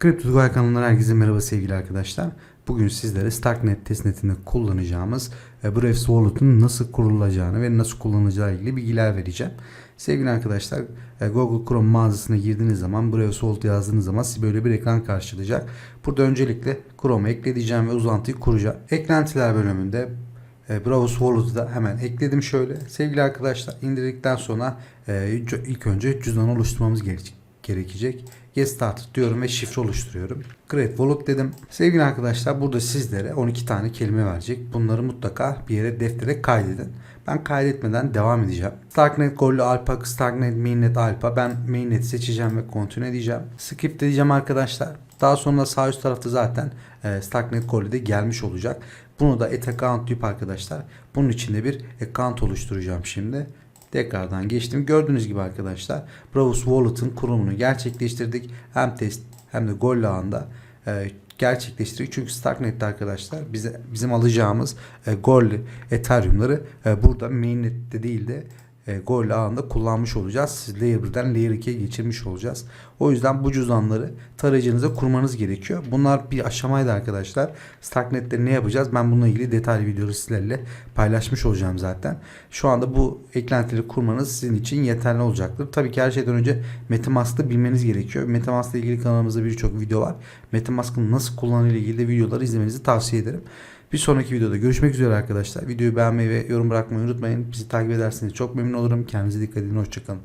Kripto Tugay kanalından herkese merhaba sevgili arkadaşlar. Bugün sizlere Starknet testnetinde kullanacağımız e, Braves Wallet'ın nasıl kurulacağını ve nasıl kullanılacağı ilgili bilgiler vereceğim. Sevgili arkadaşlar e, Google Chrome mağazasına girdiğiniz zaman Braves Wallet yazdığınız zaman size böyle bir ekran karşılayacak. Burada öncelikle Chrome'a ekleyeceğim ve uzantıyı kuracağım. Eklentiler bölümünde e, Browse Wallet'ı da hemen ekledim şöyle. Sevgili arkadaşlar indirdikten sonra e, ilk önce cüzdan oluşturmamız gerekecek gerekecek. Get started diyorum ve şifre oluşturuyorum. Create wallet dedim. Sevgili arkadaşlar burada sizlere 12 tane kelime verecek. Bunları mutlaka bir yere deftere kaydedin. Ben kaydetmeden devam edeceğim. Starknet Gollü Alpa, Starknet Mainnet Alpa. Ben Mainnet seçeceğim ve continue edeceğim. Skip diyeceğim arkadaşlar. Daha sonra sağ üst tarafta zaten e, Starknet Gollü de gelmiş olacak. Bunu da add account deyip arkadaşlar bunun içinde bir account oluşturacağım şimdi. Tekrardan geçtim. Gördüğünüz gibi arkadaşlar Browse Wallet'ın kurulumunu gerçekleştirdik. Hem test hem de gol ağında e, gerçekleştirdik. Çünkü Starknet'te arkadaşlar bize bizim alacağımız e, gol Ethereum'ları e, burada mainnet'te değil de e, gol ağında kullanmış olacağız. Layer 1'den Layer 2'ye geçirmiş olacağız. O yüzden bu cüzdanları tarayıcınıza kurmanız gerekiyor. Bunlar bir aşamaydı arkadaşlar. Starknet'te ne yapacağız? Ben bununla ilgili detaylı videoları sizlerle paylaşmış olacağım zaten. Şu anda bu eklentileri kurmanız sizin için yeterli olacaktır. Tabii ki her şeyden önce Metamask'ı bilmeniz gerekiyor. Metamask'la ilgili kanalımızda birçok video var. Metamask'ın nasıl kullanıldığı ile ilgili de videoları izlemenizi tavsiye ederim. Bir sonraki videoda görüşmek üzere arkadaşlar. Videoyu beğenmeyi ve yorum bırakmayı unutmayın. Bizi takip ederseniz çok memnun olurum. Kendinize dikkat edin. Hoşçakalın.